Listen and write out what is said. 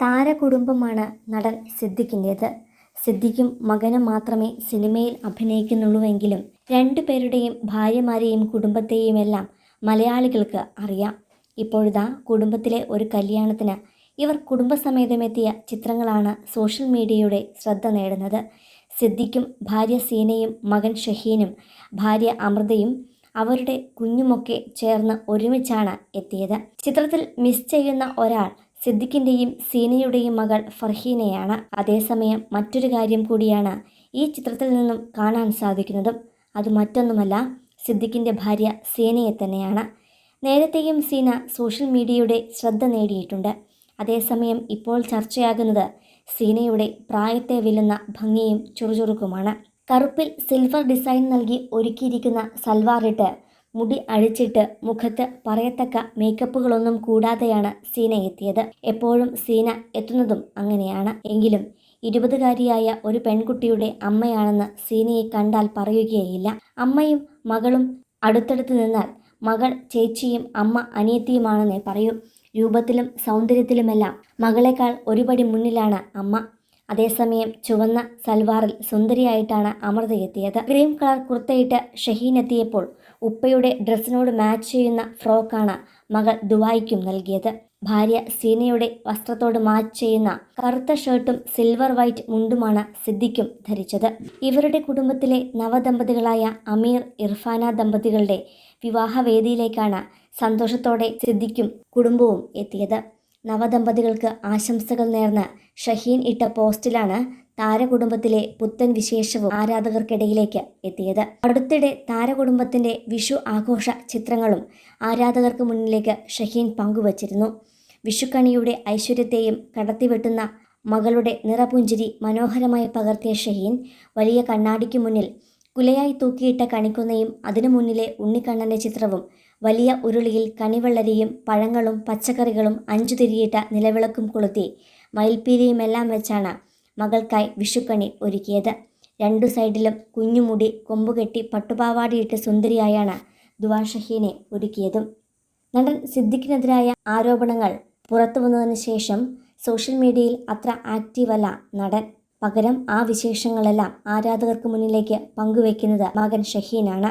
താരകുടുംബമാണ് നടൻ സിദ്ദിഖിന്റേത്. സിദ്ദിഖും മകനും മാത്രമേ സിനിമയിൽ അഭിനയിക്കുന്നുള്ളൂവെങ്കിലും രണ്ടുപേരുടെയും ഭാര്യമാരെയും കുടുംബത്തെയുമെല്ലാം മലയാളികൾക്ക് അറിയാം. ഇപ്പോഴിതാ കുടുംബത്തിലെ ഒരു കല്യാണത്തിന് ഇവർ കുടുംബസമേതമെത്തിയ ചിത്രങ്ങളാണ് സോഷ്യൽ മീഡിയയുടെ ശ്രദ്ധ നേടുന്നത്. സിദ്ദിഖും ഭാര്യ സീനയും മകൻ ഷഹീനും ഭാര്യ അമൃതയും അവരുടെ കുഞ്ഞുമൊക്കെ ചേർന്ന് ഒരുമിച്ചാണ് എത്തിയത്. ചിത്രത്തിൽ മിസ് ചെയ്യുന്ന ഒരാൾ സിദ്ദിഖിന്റെയും സീനയുടെയും മകൾ ഫർഹീനയാണ്. അതേസമയം മറ്റൊരു കാര്യം കൂടിയാണ് ഈ ചിത്രത്തിൽ നിന്നും കാണാൻ സാധിക്കുന്നതും. അത് മറ്റൊന്നുമല്ല സിദ്ദിഖിന്റെ ഭാര്യ സീനയെ തന്നെയാണ്. നേരത്തെയും സീന സോഷ്യൽ മീഡിയയുടെ ശ്രദ്ധ നേടിയിട്ടുണ്ട്. അതേസമയം ഇപ്പോൾ ചർച്ചയാകുന്നത് സീനയുടെ പ്രായത്തെ വെല്ലുന്ന ഭംഗിയും ചുറുചുറുക്കുമാണ്. കറുപ്പിൽ സിൽവർ ഡിസൈൻ നൽകി ഒരുക്കിയിരിക്കുന്ന സൽവാറിട്ട് മുടി അഴിച്ചിട്ട് മുഖത്ത് പറയത്തക്ക മേക്കപ്പുകളൊന്നും കൂടാതെയാണ് സീന എത്തിയത്. എപ്പോഴും സീന എത്തുന്നതും അങ്ങനെയാണ്. എങ്കിലും ഇരുപതുകാരിയായ ഒരു പെൺകുട്ടിയുടെ അമ്മയാണെന്ന് സീനയെ കണ്ടാൽ പറയുകയില്ല. അമ്മയും മകളും അടുത്തടുത്ത് നിന്നാൽ മകൾ ചേച്ചിയും അമ്മ അനിയത്തിയുമാണെന്നേ പറയൂ. രൂപത്തിലും സൗന്ദര്യത്തിലുമെല്ലാം മകളെക്കാൾ ഒരുപടി മുന്നിലാണ് അമ്മ. അതേസമയം ചുവന്ന സൽവാറിൽ സുന്ദരിയായിട്ടാണ് അമൃത എത്തിയത്. ക്രീം കളർ കുർത്തയിട്ട് ഷഹീൻ എത്തിയപ്പോൾ ഉപ്പയുടെ ഡ്രസ്സിനോട് മാച്ച് ചെയ്യുന്ന ഫ്രോക്കാണ് മകൾ ദുബായിക്കും നൽകിയത്. ഭാര്യ സീനയുടെ വസ്ത്രത്തോട് മാച്ച് ചെയ്യുന്ന കറുത്ത ഷർട്ടും സിൽവർ വൈറ്റ് മുണ്ടുമാണ് സിദ്ദിഖും ധരിച്ചത്. ഇവരുടെ കുടുംബത്തിലെ നവദമ്പതികളായ അമീർ ഇർഫാന ദമ്പതികളുടെ വിവാഹവേദിയിലേക്കാണ് സന്തോഷത്തോടെ സിദ്ദിഖും കുടുംബവും എത്തിയത്. നവദമ്പതികൾക്ക് ആശംസകൾ നേർന്ന ഷഹീൻ ഇട്ട പോസ്റ്റിലാണ് താരകുടുംബത്തിലെ പുത്തൻ വിശേഷവും ആരാധകർക്കിടയിലേക്ക് എത്തിയത്. അടുത്തിടെ താരകുടുംബത്തിന്റെ വിഷു ആഘോഷ ചിത്രങ്ങളും ആരാധകർക്ക് മുന്നിലേക്ക് ഷഹീൻ പങ്കുവച്ചിരുന്നു. വിഷുക്കണിയുടെ ഐശ്വര്യത്തെയും കടത്തിവെട്ടുന്ന മകളുടെ നിറപുഞ്ചിരി മനോഹരമായി പകർത്തിയ ഷഹീൻ വലിയ കണ്ണാടിക്ക് മുന്നിൽ കുലയായി തൂക്കിയിട്ട കണിക്കുന്നയും അതിനു മുന്നിലെ ഉണ്ണിക്കണ്ണന്റെ ചിത്രവും വലിയ ഉരുളിയിൽ കണിവെള്ളരിയും പഴങ്ങളും പച്ചക്കറികളും അഞ്ചു തിരിയിട്ട നിലവിളക്കും കൊളുത്തി മയിൽപ്പീലിയുമെല്ലാം വെച്ചാണ് മകൾക്കായി വിഷുക്കണി ഒരുക്കിയത്. രണ്ടു സൈഡിലും കുഞ്ഞുമുടി കൊമ്പുകെട്ടി പട്ടുപാവാടിയിട്ട് സുന്ദരിയായാണ് ദുവാ ഷഹീനെ ഒരുക്കിയതും. നടൻ സിദ്ദിഖിനെതിരായ ആരോപണങ്ങൾ പുറത്തു വന്നതിന് ശേഷം സോഷ്യൽ മീഡിയയിൽ അത്ര ആക്റ്റീവല്ല നടൻ. പകരം ആ വിശേഷങ്ങളെല്ലാം ആരാധകർക്ക് മുന്നിലേക്ക് പങ്കുവയ്ക്കുന്നത് മകൻ ഷഹീനാണ്.